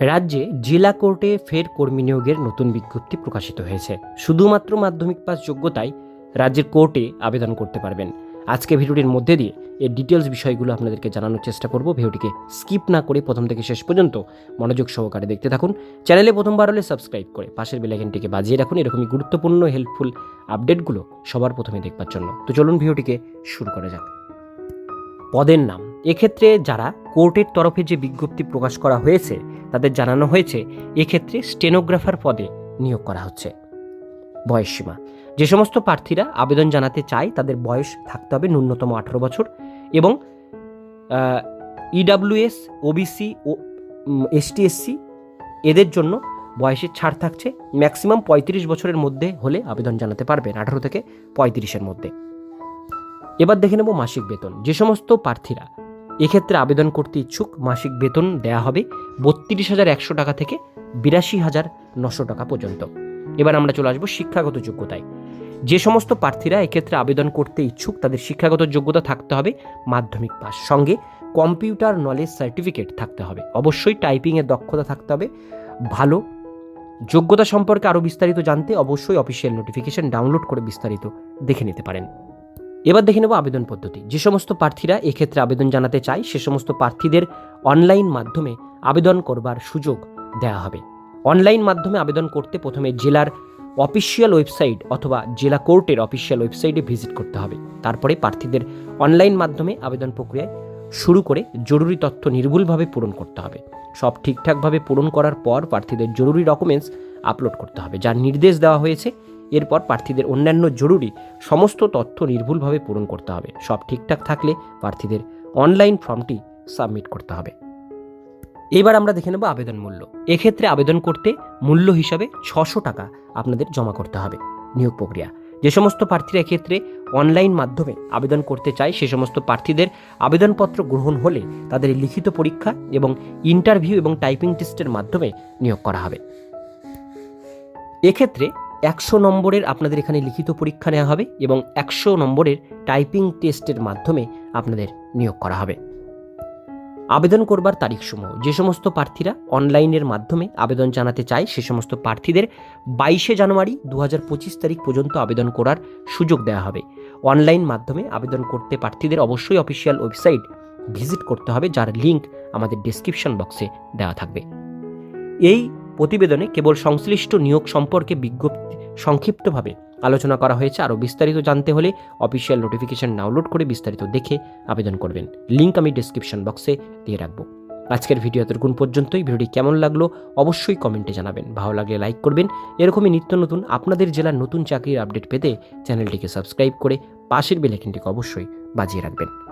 রাজ্যে জেলা কোর্টে ফের কর্মী নিয়োগের নতুন বিজ্ঞপ্তি প্রকাশিত হয়েছে। শুধুমাত্র মাধ্যমিক পাস যোগ্যতায় রাজ্যের কোর্টে আবেদন করতে পারবেন। আজকে ভিডিওটির মধ্যে দিয়ে এর ডিটেলস বিষয়গুলো আপনাদেরকে জানানোর চেষ্টা করব। ভিডিওটিকে স্কিপ না করে প্রথম থেকে শেষ পর্যন্ত মনোযোগ সহকারে দেখতে থাকুন। চ্যানেলে প্রথমবার হলে সাবস্ক্রাইব করে পাশের বেলাইকনটিকে বাজিয়ে রাখুন। এরকমই গুরুত্বপূর্ণ হেল্পফুল আপডেটগুলো সবার প্রথমে দেখবার জন্য। তো চলুন ভিডিওটিকে শুরু করা যাক। পদের নাম এক্ষেত্রে যারা কোর্টের তরফে যে বিজ্ঞপ্তি প্রকাশ করা হয়েছে, তাদের জানানো হয়েছে, এক্ষেত্রে স্টেনোগ্রাফার পদে নিয়োগ করা হচ্ছে। বয়সসীমা যে সমস্ত প্রার্থীরা আবেদন জানাতে চায়, তাদের বয়স থাকতে হবে ন্যূনতম আঠারো বছর এবং ইডাব্লিউএস ওবিসি ও এসটি এসসি এদের জন্য বয়সের ছাড় থাকছে ম্যাক্সিমাম পঁয়ত্রিশ বছরের মধ্যে হলে আবেদন জানাতে পারবেন, আঠারো থেকে পঁয়ত্রিশের মধ্যে। এবার দেখে নেব মাসিক বেতন। যে সমস্ত প্রার্থীরা এক্ষেত্রে আবেদন করতে ইচ্ছুক মাসিক বেতন দেয়া হবে বত্রিশ হাজার একশো টাকা থেকে বিরাশি হাজার নশো টাকা পর্যন্ত। এবার আমরা চলে আসব শিক্ষাগত যোগ্যতায়। যে সমস্ত প্রার্থীরা এক্ষেত্রে আবেদন করতে ইচ্ছুক, তাদের শিক্ষাগত যোগ্যতা থাকতে হবে মাধ্যমিক পাস। সঙ্গে কম্পিউটার নলেজ সার্টিফিকেট থাকতে হবে। অবশ্যই টাইপিংয়ের দক্ষতা থাকতে হবে। ভালো যোগ্যতা সম্পর্কে আরও বিস্তারিত জানতে অবশ্যই অফিসিয়াল নোটিফিকেশন ডাউনলোড করে বিস্তারিত দেখে নিতে পারেন। এবার দেখে নেব আবেদন পদ্ধতি। যে সমস্ত প্রার্থীরা এক্ষেত্রে আবেদন জানাতে চায়, সে সমস্ত প্রার্থীদের অনলাইন মাধ্যমে আবেদন করবার সুযোগ দেওয়া হবে। অনলাইন মাধ্যমে আবেদন করতে প্রথমে জেলার অফিসিয়াল ওয়েবসাইট অথবা জেলা কোর্টের অফিসিয়াল ওয়েবসাইটে ভিজিট করতে হবে। তারপরে প্রার্থীদের অনলাইন মাধ্যমে আবেদন প্রক্রিয়ায় শুরু করে জরুরি তথ্য নির্ভুলভাবে পূরণ করতে হবে। সব ঠিকঠাকভাবে পূরণ করার পর প্রার্থীদের জরুরি ডকুমেন্টস আপলোড করতে হবে, যার নির্দেশ দেওয়া হয়েছে এরপর প্রার্থীদের অন্যান্য জরুরি সমস্ত তথ্য নির্ভুলভাবে পূরণ করতে হবে। সব ঠিকঠাক থাকলে প্রার্থীদের অনলাইন ফর্মটি সাবমিট করতে হবে। এবার আমরা দেখে নেব আবেদন মূল্য। এক্ষেত্রে আবেদন করতে মূল্য হিসাবে ছশো টাকা আপনাদের জমা করতে হবে নিয়োগ প্রক্রিয়া। যে সমস্ত প্রার্থীরা এক্ষেত্রে অনলাইন মাধ্যমে আবেদন করতে চায়, সে সমস্ত প্রার্থীদের আবেদনপত্র গ্রহণ হলে তাদের লিখিত পরীক্ষা এবং ইন্টারভিউ এবং টাইপিং টেস্টের মাধ্যমে নিয়োগ করা হবে। এক্ষেত্রে একশো নম্বরের আপনাদের এখানে লিখিত পরীক্ষা নেওয়া হবে এবং একশো নম্বরের টাইপিং টেস্টের মাধ্যমে আপনাদের নিয়োগ করা হবে। আবেদন করবার তারিখসমূহ যে সমস্ত প্রার্থীরা অনলাইনের মাধ্যমে আবেদন জানাতে চায়, সে সমস্ত প্রার্থীদের বাইশে জানুয়ারি দু তারিখ পর্যন্ত আবেদন করার সুযোগ দেওয়া হবে। অনলাইন মাধ্যমে আবেদন করতে প্রার্থীদের অবশ্যই অফিসিয়াল ওয়েবসাইট ভিজিট করতে হবে, যার লিঙ্ক আমাদের ডিসক্রিপশন বক্সে দেওয়া থাকবে। এই প্রতিবেদনে কেবল সংশ্লিষ্ট নিয়োগ সম্পর্কে বিজ্ঞপ্তি সংক্ষিপ্তভাবে আলোচনা করা হয়েছে। আরও বিস্তারিত জানতে হলে অফিসিয়াল নোটিফিকেশন ডাউনলোড করে বিস্তারিত দেখে আবেদন করবেন। লিঙ্ক আমি ডিসক্রিপশন বক্সে দিয়ে রাখব। আজকের ভিডিও এতটুকুন পর্যন্তই। ভিডিওটি কেমন লাগল অবশ্যই কমেন্টে জানাবেন। ভালো লাগলে লাইক করবেন। এরকমই নিত্য নতুন, আপনাদের জেলার নতুন চাকরির আপডেট পেতে চ্যানেলটিকে সাবস্ক্রাইব করে পাশের বেলাইকনটিকে অবশ্যই বাজিয়ে রাখবেন।